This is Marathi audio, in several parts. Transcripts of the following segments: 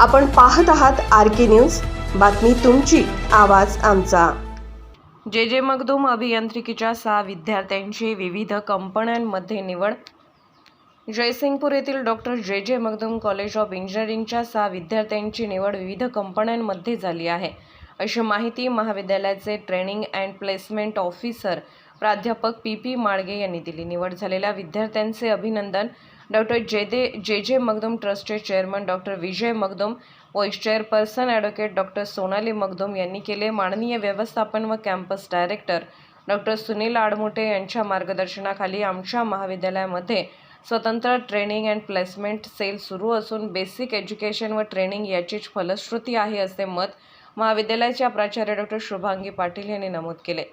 आपण पाहत आहात आर के न्यूज. बातमी तुमची आवाज आमचा. जे जे मगदूम अभियांत्रिकीच्या सहा विद्यार्थ्यांची विविध कंपन्यांमध्ये निवड. जयसिंगपूर येथील डॉक्टर जे जे मगदूम कॉलेज ऑफ इंजिनिअरिंगच्या सहा विद्यार्थ्यांची निवड विविध कंपन्यांमध्ये झाली आहे. अशी माहिती महाविद्यालयाचे ट्रेनिंग अँड प्लेसमेंट ऑफिसर प्राध्यापक पी पी माळगे यांनी दिली. निवड झालेल्या विद्यार्थ्यांचे अभिनंदन डॉक्टर जेदे जे जे मगदूम ट्रस्टचे chairman doctor Vijay Magdum vice chairperson advocate doctor Sonali Magdum यांनी केले माननीय व्यवस्थापन व campus director doctor Sunil Admute यांच्या मार्गदर्शनाखाली आमच्या महाविद्यालयामध्ये स्वतंत्र ट्रेनिंग अँड प्लेसमेंट सेल सुरू असून बेसिक एज्युकेशन व ट्रेनिंग याचीच फलश्रुती आहे असे मत महाविद्यालयाच्या प्राचार्य डॉक्टर शुभांगी पाटील यांनी नमूद केले.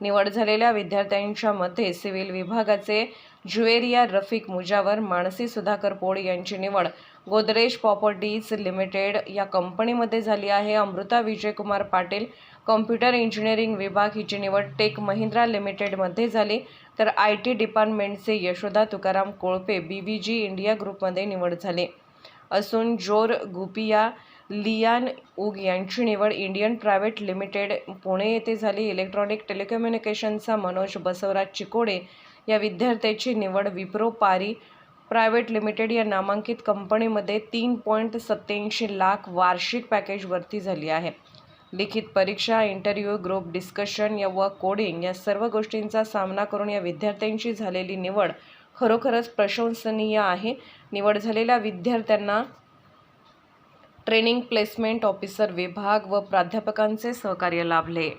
निवड झालेल्या विद्यार्थ्यांच्या मध्ये सिव्हिल विभागाचे ज्युएरिया रफिक मुजावर मानसी सुधाकर पोळ यांची निवड गोदरेज प्रॉपर्टीज लिमिटेड या कंपनीमध्ये झाली आहे. अमृता विजयकुमार पाटील कॉम्प्युटर इंजिनिअरिंग विभाग हिची निवड टेक महिंद्रा लिमिटेडमध्ये झाली. तर I T डिपार्टमेंटचे Yashoda Tukaram Kolpe B V G India ग्रुपमध्ये निवड झाली. असून जोर गुपिया लियान उग यांची निवड इंडियन प्रायव्हेट लिमिटेड पुणे येथे झाली. इलेक्ट्रॉनिक टेलिकम्युनिकेशनचा मनोज बसवराज चिकोडे या विद्यार्थ्याची निवड विप्रो पारी प्रायव्हेट लिमिटेड या नामांकित कंपनीमध्ये तीन पॉईंट सत्त्याऐंशी लाख वार्षिक पॅकेजवरती झाली आहे. लिखित परीक्षा इंटरव्ह्यू ग्रुप डिस्कशन या व कोडिंग या सर्व गोष्टींचा सामना करून या विद्यार्थ्यांची झालेली निवड खरोखरच प्रशंसनीय आहे. निवड झालेल्या विद्यार्थ्यांना ट्रेनिंग प्लेसमेंट ऑफिसर विभाग व प्राध्यापकांचे सहकार्य लाभले.